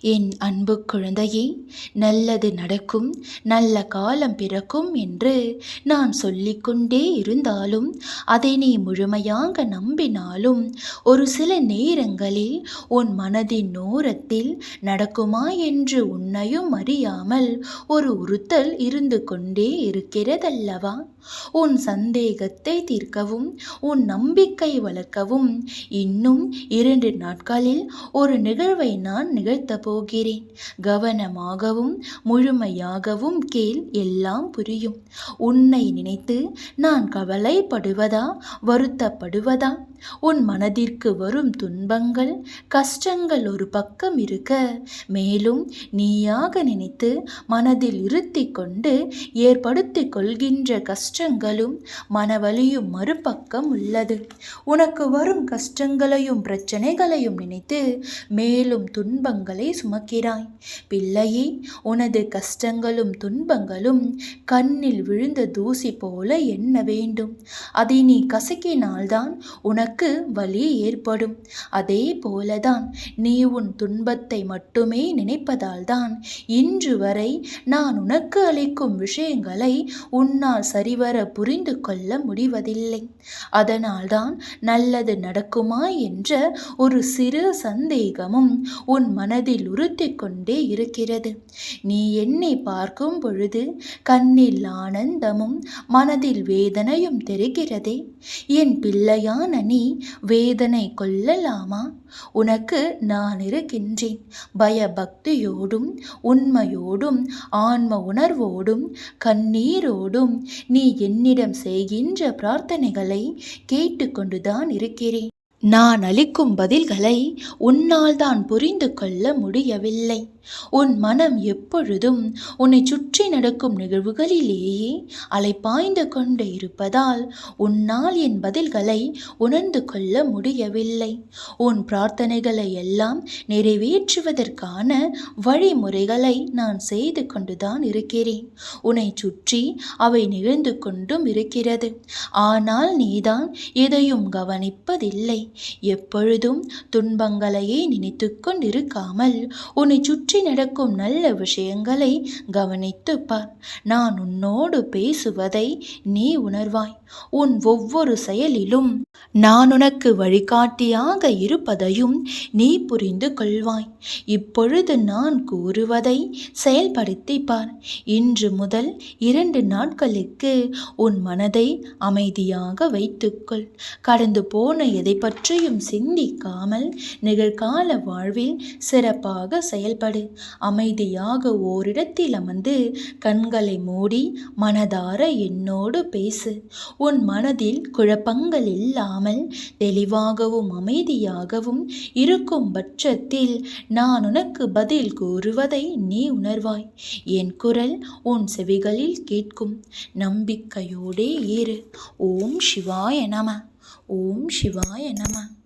என் அன்பு குழந்தையே நல்லது நடக்கும் நல்ல காலம் பிறக்கும் என்று நான் சொல்லிக்கொண்டே இருந்தாலும் அதை நீ முழுமையாக நம்பினாலும் ஒரு சில நேரங்களில் உன் மனதின் ஓரத்தில் நடக்குமா என்று உன்னையும் அறியாமல் ஒரு உறுத்தல் இருந்து கொண்டே இருக்கிறதல்லவா? உன் சந்தேகத்தை தீர்க்கவும் உன் நம்பிக்கை வளர்க்கவும் இன்னும் இரண்டு நாட்களில் ஒரு நிகழ்வை நான் நிகழ்த்த போகிறேன். கவனமாகவும் முழுமையாகவும் கேள் எல்லாம் புரியும். உன்னை நினைத்து நான் கவலைப்படுவதா வருத்தப்படுவதா? உன் மனதிற்கு வரும் துன்பங்கள் கஷ்டங்கள் ஒரு பக்கம் இருக்க. மேலும் நீயாக நினைத்து மனதில் இருத்தி கொண்டு ஏற்படுத்திக் கொள்கின்ற கஷ்டங்களும் மனவலியும் மறுபக்கம் உள்ளது. உனக்கு வரும் கஷ்டங்களையும் பிரச்சனைகளையும் நினைத்து மேலும் துன்பங்கள் சுமக்கிறாய். பிள்ளையே உனது கஷ்டங்களும் துன்பங்களும் கண்ணில் விழுந்த தூசி போல எண்ண வேண்டும். அதை நீ கசக்கினால்தான் உனக்கு வலி ஏற்படும். அதே போலதான் நீ உன் துன்பத்தை மட்டுமே நினைப்பதால்தான் இன்று வரை நான் உனக்கு அளிக்கும் விஷயங்களை உன்னால் சரிவர புரிந்து கொள்ள முடிவதில்லை. அதனால்தான் நல்லது நடக்குமா என்ற ஒரு சிறு சந்தேகமும் உன் மனதில் உறுத்தி கொண்டே இருக்கிறது. நீ என்னை பார்க்கும் பொழுது கண்ணில் ஆனந்தமும் மனதில் வேதனையும் தெரிகிறதே. என் பிள்ளையான நீ வேதனை கொள்ளலாமா? உனக்கு நான் இருக்கின்றேன். பயபக்தியோடும் உண்மையோடும் ஆன்ம உணர்வோடும் கண்ணீரோடும் நீ என்னிடம் செய்கின்ற பிரார்த்தனைகளை கேட்டுக்கொண்டுதான் இருக்கிறேன். நான் அளிக்கும் பதில்களை உன்னால் தான் புரிந்து கொள்ள முடியவில்லை. உன் மனம் எப்பொழுதும் உன்னை சுற்றி நடக்கும் நிகழ்வுகளிலேயே அலைப்பாய்ந்து கொண்டு இருப்பதால் உன்னால் என் பதில்களை உணர்ந்து கொள்ள முடியவில்லை. உன் பிரார்த்தனைகளை எல்லாம் நிறைவேற்றுவதற்கான வழிமுறைகளை நான் செய்து கொண்டுதான் இருக்கிறேன். உன்னை சுற்றி அவை நிகழ்ந்து கொண்டும் இருக்கிறது. ஆனால் நீதான் எதையும் கவனிப்பதில்லை. எப்பொழுதும் துன்பங்களையே நினைத்து கொண்டிருக்காமல் உன்னை சுற்றி நடக்கும் நல்ல விஷயங்களை கவனித்து பார். நான் உன்னோடு பேசுவதை நீ உணர்வாய். உன் ஒவ்வொரு செயலிலும் நான் உனக்கு வழிகாட்டியாக இருப்பதையும் நீ புரிந்து கொள்வாய். இப்பொழுது நான் கூறுவதை செயல்படுத்தி பார். இன்று முதல் இரண்டு நாட்களுக்கு உன் மனதை அமைதியாக வைத்துக்கொள். கடந்து போன எதை பற்றியும் சிந்திக்காமல் நிகழ்கால வாழ்வில் சிறப்பாக செயல்படு. அமைதியாக ஓரிடத்தில் அமர்ந்து கண்களை மூடி மனதார என்னோடு பேசு. உன் மனதில் குழப்பங்கள் இல்லாமல் தெளிவாகவும் அமைதியாகவும் இருக்கும் பட்சத்தில் நான் உனக்கு பதில் கூறுவதை நீ உணர்வாய். என் குரல் உன் செவிகளில் கேட்கும். நம்பிக்கையோடே ஏறு ஓம் சிவாய நம. ஓம் சிவாய நம.